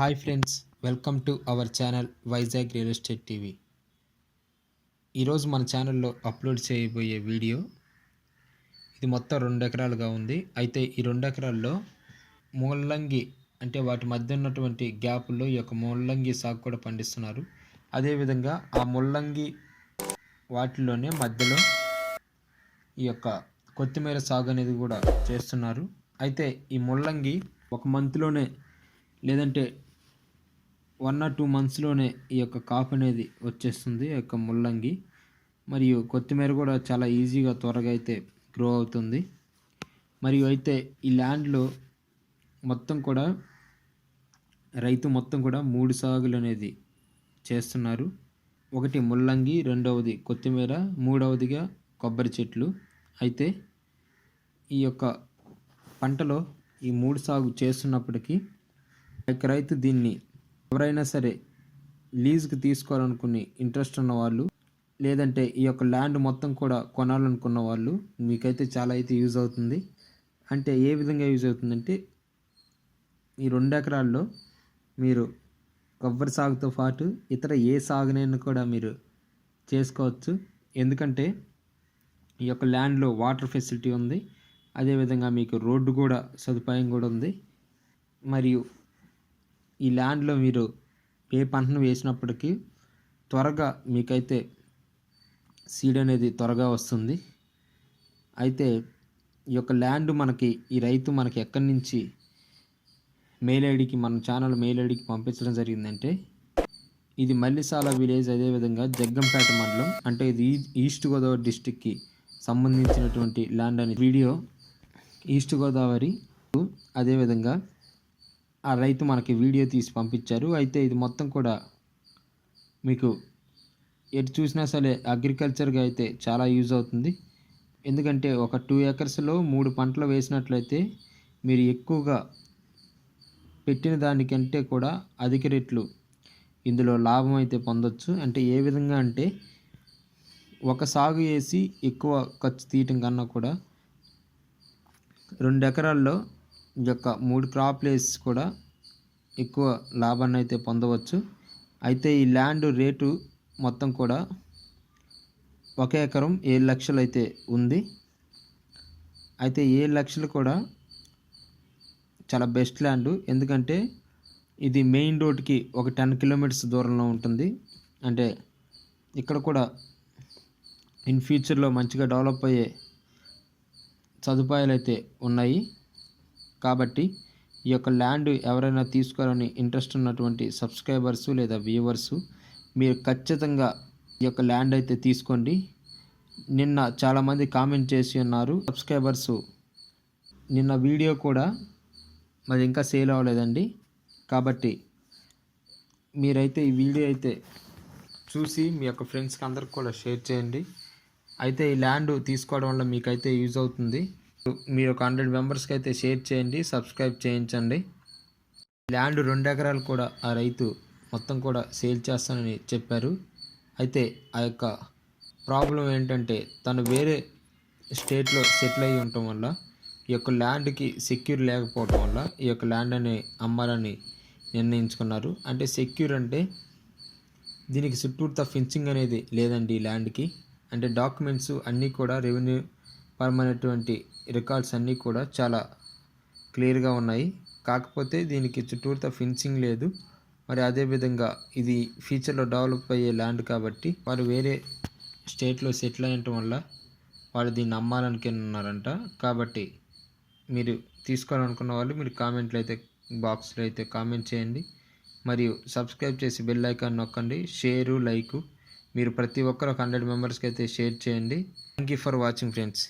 Hi friends welcome to our channel Vizag real estate TV. ఈరోజు మన ఛానల్లో upload చేయబోయే వీడియో ఇది మొత్తం రెండు ఎకరాలుగా ఉంది. అయితే ఈ రెండు ఎకరాల్లో ముల్లంగి అంటే వాటి మధ్య ఉన్నటువంటి గ్యాపుల్లో ఈ యొక్క ముల్లంగి సాగు కూడా పండిస్తున్నారు. అదేవిధంగా ఆ ముల్లంగి వాటిలోనే మధ్యలో ఈ యొక్క కొత్తిమీర సాగు అనేది కూడా చేస్తున్నారు. అయితే ఈ ముల్లంగి ఒక మంత్లోనే లేదంటే వన్ ఆర్ టూ మంత్స్లోనే ఈ యొక్క కాపు అనేది వచ్చేస్తుంది ఈ యొక్క ముల్లంగి. మరియు కొత్తిమీర కూడా చాలా ఈజీగా త్వరగా అయితే గ్రో అవుతుంది. మరియు అయితే ఈ ల్యాండ్లో మొత్తం కూడా రైతు మొత్తం కూడా మూడు సాగులు అనేది చేస్తున్నారు. ఒకటి ముల్లంగి రెండవది కొత్తిమీర మూడవదిగా కొబ్బరి చెట్లు. అయితే ఈ యొక్క పంటలో ఈ మూడు సాగు చేస్తున్నప్పటికీ యొక్క రైతు దీన్ని ఎవరైనా సరే లీజ్కి తీసుకోవాలనుకుని ఇంట్రెస్ట్ ఉన్న వాళ్ళు లేదంటే ఈ యొక్క ల్యాండ్ మొత్తం కూడా కొనాలనుకున్న వాళ్ళు మీకైతే చాలా అయితే యూజ్ అవుతుంది. అంటే ఏ విధంగా యూజ్ అవుతుందంటే ఈ రెండు ఎకరాల్లో మీరు కొబ్బరి సాగుతో పాటు ఇతర ఏ సాగునైనా కూడా మీరు చేసుకోవచ్చు. ఎందుకంటే ఈ యొక్క ల్యాండ్లో వాటర్ ఫెసిలిటీ ఉంది. అదేవిధంగా మీకు రోడ్డు కూడా సదుపాయం కూడా ఉంది. మరియు ఈ ల్యాండ్లో మీరు ఏ పంటను వేసినప్పటికీ త్వరగా మీకైతే సీడ్ అనేది త్వరగా వస్తుంది. అయితే ఈ యొక్క ల్యాండ్ మనకి ఈ రైతు మనకి ఎక్కడి నుంచి మెయిల్ ఐడికి మన ఛానల్ మెయిల్ ఐడికి పంపించడం జరిగిందంటే ఇది మల్లిసాల విలేజ్ అదేవిధంగా జగ్గంపేట మండలం. అంటే ఇది ఈస్ట్ గోదావరి డిస్టిక్కి సంబంధించినటువంటి ల్యాండ్ అనే వీడియో ఈస్ట్ గోదావరి అదేవిధంగా ఆ రైతు మనకి వీడియో తీసి పంపించారు. అయితే ఇది మొత్తం కూడా మీకు ఎటు చూసినా సరే అగ్రికల్చర్గా అయితే చాలా యూజ్ అవుతుంది. ఎందుకంటే ఒక టూ ఎకర్స్లో మూడు పంటలు వేసినట్లయితే మీరు ఎక్కువగా పెట్టిన దానికంటే కూడా అధిక రెట్లు ఇందులో లాభం అయితే పొందొచ్చు. అంటే ఏ విధంగా అంటే ఒక సాగు వేసి ఎక్కువ ఖర్చు తీయటం కన్నా కూడా రెండు ఎకరాల్లో యొక్క మూడు క్రాప్ లేస్ కూడా ఎక్కువ లాభాన్ని అయితే పొందవచ్చు. అయితే ఈ ల్యాండ్ రేటు మొత్తం కూడా ఒక ఎకరం ఏడు లక్షలు అయితే ఉంది. అయితే ఏడు లక్షలు కూడా చాలా బెస్ట్ ల్యాండ్ ఎందుకంటే ఇది మెయిన్ రోడ్కి ఒక టెన్ కిలోమీటర్స్ దూరంలో ఉంటుంది. అంటే ఇక్కడ కూడా ఇన్ ఫ్యూచర్లో మంచిగా డెవలప్ అయ్యే సదుపాయాలు అయితే ఉన్నాయి. కాబట్టి ఈ యొక్క ల్యాండ్ ఎవరైనా తీసుకోవాలని ఇంట్రెస్ట్ ఉన్నటువంటి సబ్స్క్రైబర్స్ లేదా వ్యూవర్స్ మీరు ఖచ్చితంగా ఈ యొక్క ల్యాండ్ అయితే తీసుకోండి. నిన్న చాలామంది కామెంట్ చేసి ఉన్నారు సబ్స్క్రైబర్స్ నిన్న వీడియో కూడా మరి ఇంకా సేల్ అవ్వలేదండి. కాబట్టి మీరైతే ఈ వీడియో అయితే చూసి మీ యొక్క ఫ్రెండ్స్కి అందరికి కూడా షేర్ చేయండి. అయితే ఈ ల్యాండ్ తీసుకోవడం వల్ల మీకైతే యూజ్ అవుతుంది. మీరు ఒక హండ్రెడ్ మెంబర్స్కి అయితే షేర్ చేయండి సబ్స్క్రైబ్ చేయించండి. ల్యాండ్ రెండు ఎకరాలు కూడా ఆ రైతు మొత్తం కూడా సేల్ చేస్తానని చెప్పారు. అయితే ఆ యొక్క ప్రాబ్లం ఏంటంటే తను వేరే స్టేట్లో సెటిల్ అయ్యి ఉండటం వల్ల ఈ యొక్క ల్యాండ్కి సెక్యూర్ లేకపోవడం వల్ల ఈ యొక్క ల్యాండ్ అని అమ్మాలని నిర్ణయించుకున్నారు. అంటే సెక్యూర్ అంటే దీనికి చుట్టూర్త ఫెన్సింగ్ అనేది లేదండి ఈ ల్యాండ్కి. అంటే డాక్యుమెంట్స్ అన్నీ కూడా రెవెన్యూ పరమైనటువంటి రికార్డ్స్ అన్నీ కూడా చాలా క్లియర్గా ఉన్నాయి. కాకపోతే దీనికి చుట్టూత ఫిన్సింగ్ లేదు. మరి అదేవిధంగా ఇది ఫ్యూచర్లో డెవలప్ అయ్యే ల్యాండ్ కాబట్టి వారు వేరే స్టేట్లో సెటిల్ అయ్యటం వల్ల వాళ్ళు దీన్ని అమ్మాలనుకున్నారంట కాబట్టి మీరు తీసుకోవాలనుకున్న వాళ్ళు మీరు కామెంట్లు అయితే బాక్స్లో అయితే కామెంట్ చేయండి. మరియు సబ్స్క్రైబ్ చేసి బెల్ ఐకాన్ నొక్కండి. షేరు లైకు మీరు ప్రతి ఒక్కరు ఒక హండ్రెడ్ మెంబర్స్కి అయితే షేర్ చేయండి. Thank you for watching friends